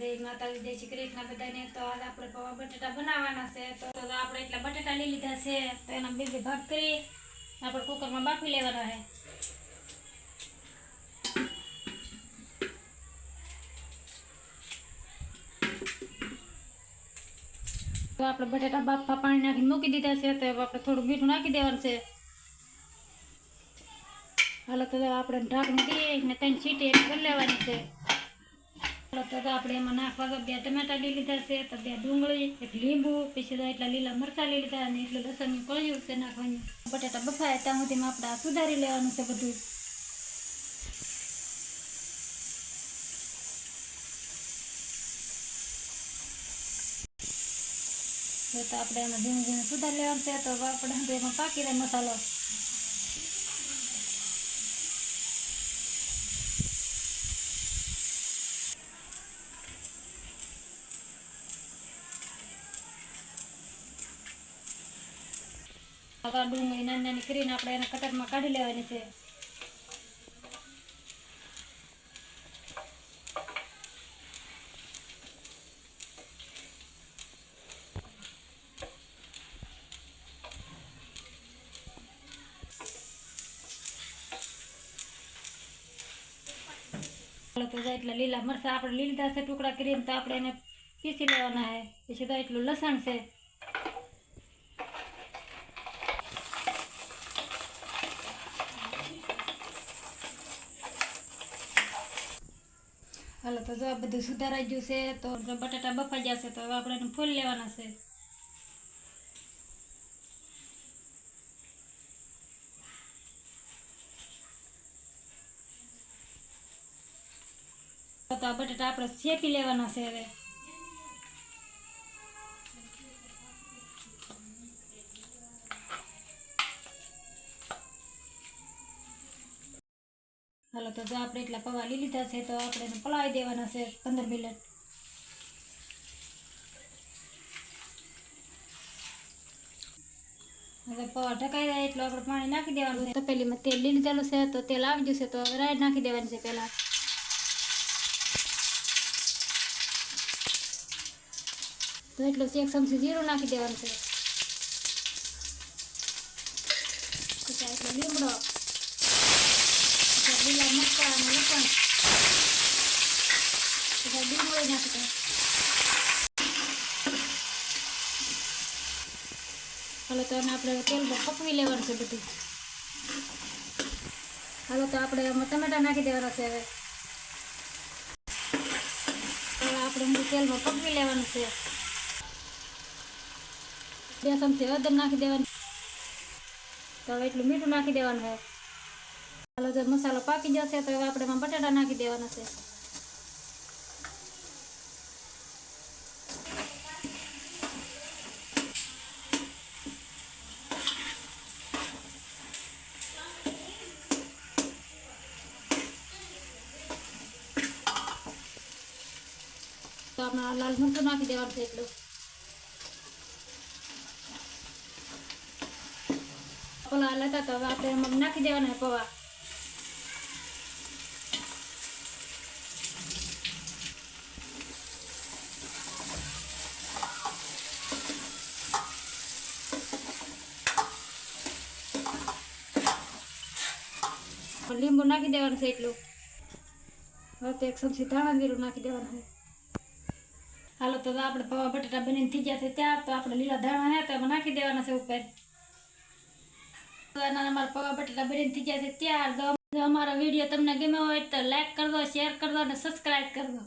જય માતાજી જય શ્રી કૃષ્ણ બધાને તો આજે આપણે પૌવા બટેટા બનાવવાના છે. તો તો આપણે એટલા બટેટા લઈ લીધા છે. તો એના બે બે ભાગ કરી આપણે કુકરમાં બાફી લેવાના છે. તો આપણે બટેટા બાફા પાણી નાખીને મૂકી દીધા છે. તો હવે આપણે થોડું મીઠું નાખી દેવાનું છે. હાલો તો આપણે ઢાંકણી દઈએ ને ત્રણ સીટી એની કરી લેવાની છે. ચાલો તો આપણે એમાં નાખવા તો બે ટમેટા લઈ લીધા છે તો બે ડુંગળી એક લીંબુ પછી તો એટલા લીલા મરચાં લઈ લીધા અને એટલું લસણની કળિયું છે નાખવાનું બટાટા બફાય ત્યાં સુધીમાં આપણે આ સુધારી લેવાનું છે બધું તો તો આપણે એમાં ધીમે ધીમે સુધારી લેવાનું છે તો હવે આપણે હંધું એમાં પાકી રહે મસાલો હવે આ ડુંગળી નાની નાની કરીને આપણે એને કટરમાં કાઢી લેવાની છે. એટલે લીલા મરચાં આપણે લીલા છે, ટુકડા કરીને તો આપણે એને પીસી લેવાના છે. પછી તો એટલું લસણ છે. હાલો, તો જો આ બધું સુધારાઈ ગયું છે, તો જો બટાટા બફાઈ જશે, તો હવે આપણે ફૂલ લેવાના છે. તો આ બટાટા આપણે શેકી લેવાના છે હવે. હાલો, તો જો આપણે એટલા પૌવા લઈ લીધા છે, તો આપણે એને પલાવી દેવાના છે પંદર મિનિટ. હવે પૌવા ઢકાઈ જાય, એટલું આપણે પાણી નાખી દેવાનું છે. તપેલીમાં તેલ લઈ લીધેલું છે, તો તેલ આવી જશે, તો હવે રાઈડ નાખી દેવાની છે પહેલાં. તો એટલું એક ચમચી જીરું નાખી દેવાનું છે. લીમડો. લીલા દે હાલો તો આપણે તેલમાં પકવી લેવાનું છે બધું હાલો તો આપણે ટમેટા નાખી દેવાના છે હવે આપણે તેલમાં પકવી લેવાનું છે બે ચમચી હળદર નાખી દેવાની. તો એટલું મીઠું નાખી દેવાનું. છે ચાલો જો મસાલો પાકી જશે તો હવે આપણે એમાં બટાટા નાખી દેવાના છે. તો આપણે લાલ મરચું નાખી દેવાનું છે એટલું પૌવા લેતા તો હવે આપણે નાખી દેવાના પૌવા લીંબુ નાખી દેવાનું છે એટલું. હવે એક ચમચી ધાણા જીરું નાખી દેવાનું છે. હાલો તો આપણે પવા બટાટા બનીને થઈ ગયા છે ત્યાર, તો આપણે લીલા ધાણા હે તો એમાં નાખી દેવાના છે ઉપર. અમારા પવા બટાટા બનીને થઈ ગયા છે ત્યાં અમારો વીડિયો તમને ગમ્યો હોય તો લાઈક કરજો શેર કરજો અને સબસ્ક્રાઈબ કરી દો